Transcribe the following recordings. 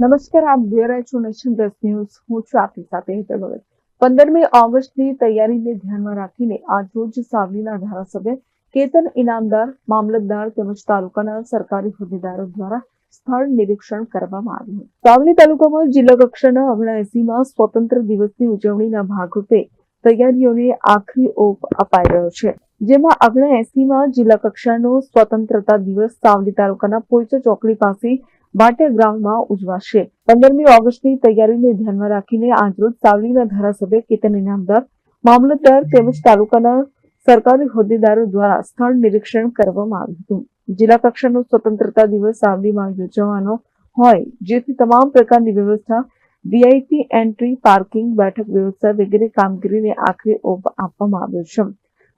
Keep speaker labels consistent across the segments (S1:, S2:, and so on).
S1: નમસ્કાર, આપ જોઈ રહ્યા છો નેશન પ્લસ ન્યૂઝ. હું છું આપની સાથે હેતલ ભગત. પંદરમી ઓગસ્ટની તૈયારીને ધ્યાનમાં રાખીને આજરોજ સાવલીના ધારાસભ્ય કેતન ઇનામદાર, મામલતદાર તેમજ તાલુકાના સરકારી હોદ્દેદારો દ્વારા સ્થળ નિરીક્ષણ કરવામાં આવ્યું સાવલી તાલુકામાં જિલ્લા કક્ષાના અગણાએસીમાં સ્વતંત્ર દિવસની ઉજવણીના ભાગરૂપે તૈયારીઓને આખરી ઓપ અપાઈ રહ્યો છે. જેમાં અગણાએસીમાં જિલ્લા કક્ષાનો સ્વતંત્રતા દિવસ સાવલી તાલુકાના પોઈચા ચોકડી પાસે ભાટિયા ગ્રાઉન્ડમાં ઉજવાશે. પંદરમી ઓગસ્ટની તૈયારીને ધ્યાનમાં રાખીને આજરોજ સાવલીના ધારાસભ્ય કેતન ઇનામદાર મામલતદાર તેમજ તાલુકાના સરકારી હોદ્દેદારો દ્વારા સ્થળ નિરીક્ષણ કરવામાં આવ્યું હતું. જિલ્લા કક્ષાનો સ્વતંત્રતા દિવસ સાવલીમાં યોજવાનો હોય, જેથી તમામ પ્રકારની વ્યવસ્થા, વીઆઈપી એન્ટ્રી, પાર્કિંગ, બેઠક વ્યવસ્થા વગેરે કામગીરીને આખરે ઓપ આપવામાં આવ્યો છે.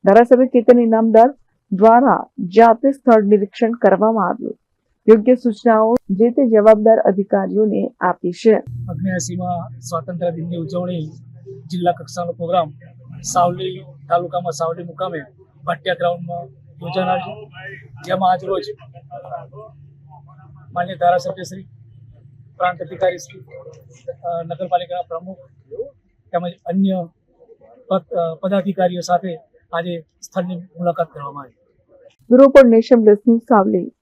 S1: ધારાસભ્ય કેતન ઇનામદાર દ્વારા જાતે સ્થળ નિરીક્ષણ કરવામાં આવ્યું. યોગ્ય સૂચનાઓ જે તે જવાબદાર અધિકારીઓને આપી છે.
S2: અગ્નેસીમાં સ્વાતંત્ર્ય દિનની ઉજવણી જિલ્લા કક્ષાનો પ્રોગ્રામ સાવલી તાલુકામાં સાવલી મુકામે ભાટિયા ગ્રાઉન્ડમાં યોજાનાર છે. જેમાં આજ રોજ માન્ય ધારાસભ્ય શ્રી પ્રાંત અધિકારી શ્રી નગરપાલિકાના પ્રમુખ તેમજ અન્ય પદ- પદાધિકારીઓ સાથે આજે સ્થળની મુલાકાત કરવામાં આવી.
S1: Bureau for nation Savli